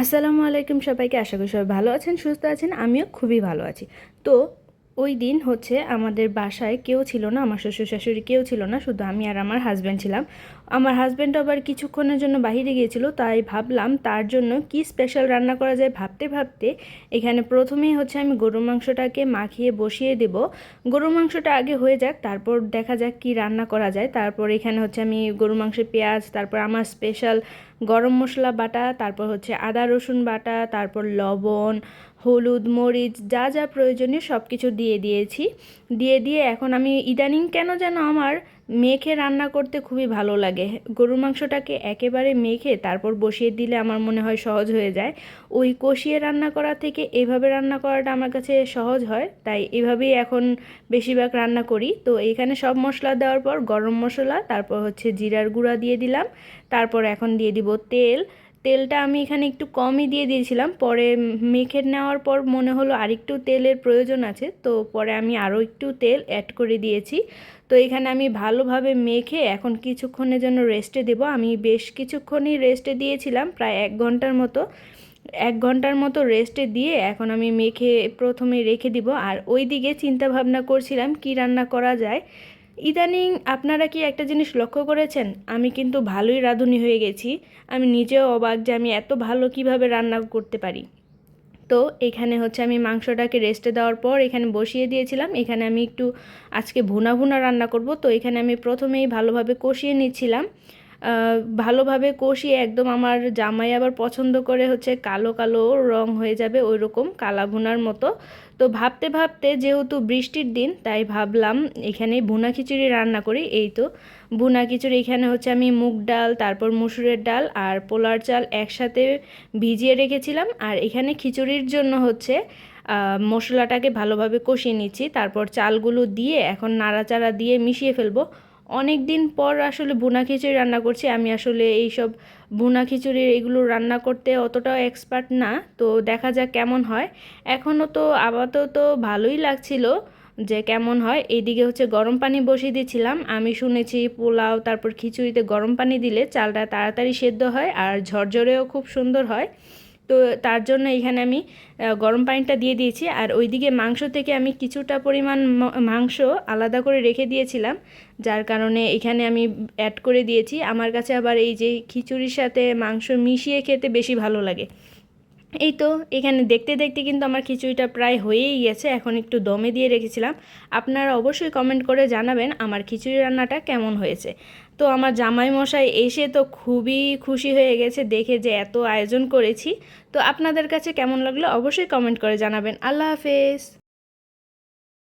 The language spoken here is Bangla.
আসসালামু আলাইকুম সবাইকে, আশা করি সবাই ভালো আছেন, সুস্থ আছেন, আমিও খুবই ভালো আছি। তো ওই দিন হচ্ছে আমাদের বাসায় কেউ ছিল না, আমার শ্বশুর শাশুড়ি কেউ ছিল না, শুধু আমি আর আমার হাজব্যান্ড ছিলাম। আমার হাজব্যান্ড আবার কিছুক্ষণের জন্য বাইরে গিয়েছিল, তাই ভাবলাম তার জন্য কি স্পেশাল রান্না করা যায় ভাবতে ভাবতে এখানে প্রথমেই হচ্ছে আমি গরুর মাংসটাকে মাখিয়ে বসিয়ে দেব। গরুর মাংসটা আগে হয়ে যাক, তারপর দেখা যাক কি রান্না করা যায়। তারপর এখানে হচ্ছে আমি গরুর মাংসের পেঁয়াজ, তারপর আমার স্পেশাল গরম মশলা বাটা, তারপর হচ্ছে আদা রসুন বাটা, তারপর লবণ হলুদ, মরিচ, যা যা প্রয়োজনীয় সব কিছু দিয়ে দিয়েছি। দিয়ে দিয়ে এখন আমি ইদানিং কেন যেন আমার মেখে রান্না করতে খুবই ভালো লাগে। গরুর মাংসটাকে একেবারে মেখে তারপর বসিয়ে দিলে আমার মনে হয় সহজ হয়ে যায়। ওই কষিয়ে রান্না করা থেকে এভাবে রান্না করাটা আমার কাছে সহজ হয়, তাই এভাবেই এখন বেশিরভাগ রান্না করি। তো এখানে সব মশলা দেওয়ার পর গরম মশলা, তারপর হচ্ছে জিরার গুঁড়া দিয়ে দিলাম। তারপর এখন দিয়ে দিব তেল। তেলটা আমি এখানে একটু কমই দিয়ে দিয়েছিলাম। পরে মেখে নেওয়ার পর মনে হলো আরেকটু তেলের প্রয়োজন আছে, তো পরে আমি আরও একটু তেল অ্যাড করে দিয়েছি। তো এখানে আমি ভালোভাবে মেখে এখন কিছুক্ষণের জন্য রেস্টে দেব। আমি বেশ কিছুক্ষণই রেস্টে দিয়েছিলাম, প্রায় এক ঘণ্টার মতো। এক ঘণ্টার মতো রেস্টে দিয়ে এখন আমি মেখে প্রথমে রেখে দিব। আর ওই দিকে চিন্তাভাবনা করছিলাম, কি রান্না করা যায়। ইদানিং আপনারা কি একটা জিনিস লক্ষ্য করেছেন? আমি কিন্তু ভালোই রাঁধুনি হয়ে গেছি। আমি নিজেও অবাক যে আমি এত ভালো কীভাবে রান্না করতে পারি। তো এখানে হচ্ছে আমি মাংসটাকে রেস্টে দেওয়ার পর এখানে বসিয়ে দিয়েছিলাম। এখানে আমি একটু আজকে ভুনা ভুনা রান্না করব। তো এখানে আমি প্রথমেই ভালোভাবে কষিয়ে নিচ্ছিলাম। ভালোভাবে কষিয়ে একদম আমার জামাই আবার পছন্দ করে হচ্ছে কালো কালো রং হয়ে যাবে ওই রকম কালা ভুনার মতো। তো ভাবতে ভাবতে যেহেতু বৃষ্টির দিন, তাই ভাবলাম এখানে ভুনা খিচুড়ি রান্না করি। এই তো, ভুনা খিচুড়ি এখানে হচ্ছে আমি মুগ ডাল, তারপর মুসুরের ডাল আর পোলার চাল একসাথে ভিজিয়ে রেখেছিলাম। আর এখানে খিচুড়ির জন্য হচ্ছে মশলাটাকে ভালোভাবে কষিয়ে নিচ্ছি। তারপর চালগুলো দিয়ে এখন নাড়াচাড়া দিয়ে মিশিয়ে ফেলব। অনেক দিন পর আসলে বুনা খিচুড়ি রান্না করছি। আমি আসলে এইসব বুনা খিচুড়ির এগুলো রান্না করতে অতটাও এক্সপার্ট না, তো দেখা যাক কেমন হয়। এখনও তো আপাতত ভালোই লাগছিল যে কেমন হয়। এইদিকে হচ্ছে গরম পানি বসিয়ে দিয়েছিলাম। আমি শুনেছি পোলাও, তারপর খিচুড়িতে গরম পানি দিলে চালটা তাড়াতাড়ি সেদ্ধ হয় আর ঝরঝরেও খুব সুন্দর হয়। তো তার জন্য এখানে আমি গরম পানিটা দিয়ে দিয়েছি। আর ওইদিকে মাংস থেকে আমি কিছুটা পরিমাণ মাংস আলাদা করে রেখে দিয়েছিলাম। যার কারণে এখানে আমি অ্যাড করে দিয়েছি। আমার কাছে আবার এই যে খিচুড়ির সাথে মাংস মিশিয়ে খেতে বেশি ভালো লাগে। এই তো এখানে দেখতে দেখতে কিন্তু আমার খিচুড়িটা প্রায় হয়েই গেছে, এখন একটু দমে দিয়ে রেখেছিলাম। আপনারা অবশ্যই কমেন্ট করে জানাবেন আমার খিচুড়ি রান্নাটা কেমন হয়েছে। তো আমার জামাই মশাই এসে তো খুবই খুশি হয়ে গেছে দেখে যে এত আয়োজন করেছি। তো আপনাদের কাছে কেমন লাগল অবশ্যই কমেন্ট করে জানাবেন। আল্লাহ হাফেজ।